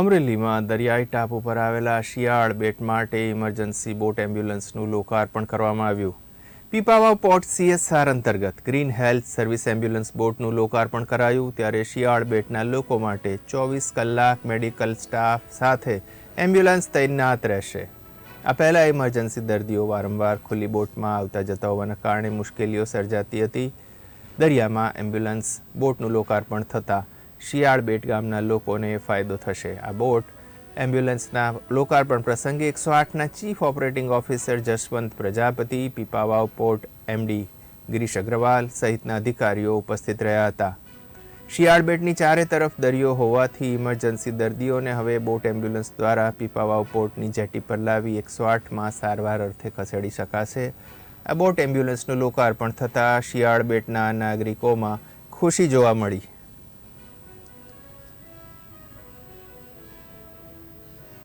અમરેલીમાં દરિયાઈ ટાપુ પર આવેલા શિયાળ બેટ માટે ઇમરજન્સી બોટ એમ્બ્યુલન્સનું લોકાર્પણ કરવામાં આવ્યું. પીપાવાવ પોર્ટ સીએસઆર અંતર્ગત ગ્રીન હેલ્થ સર્વિસ એમ્બ્યુલન્સ બોટનું લોકાર્પણ કરાયું ત્યારે શિયાળ બેટના લોકો માટે ચોવીસ કલાક મેડિકલ સ્ટાફ સાથે એમ્બ્યુલન્સ તૈનાત રહેશે. આ પહેલાં ઇમરજન્સી દર્દીઓ વારંવાર ખુલ્લી બોટમાં આવતા જતા હોવાના કારણે મુશ્કેલીઓ સર્જાતી હતી. દરિયામાં એમ્બ્યુલન્સ બોટનું લોકાર્પણ થતાં શિયાળ બેટ ગામના લોકોને ફાયદો થશે. આ બોટ એમ્બ્યુલન્સના લોકાર્પણ પ્રસંગે એકસો આઠના chief operating officer Jaswant Prajapati, Pipavav port MD Girish Agrawal સહિતના અધિકારીઓ ઉપસ્થિત રહ્યા હતા. શિયાળ બેટની ચારે તરફ દરિયો હોવાથી ઇમરજન્સી દર્દીઓને હવે બોટ એમ્બ્યુલન્સ દ્વારા પીપાવાવ પોર્ટની જેટી પર લાવી એકસો આઠમાં સારવાર અર્થે ખસેડી શકાશે. આ બોટ એમ્બ્યુલન્સનું લોકાર્પણ થતાં શિયાળ બેટના નાગરિકોમાં ખુશી જોવા મળી.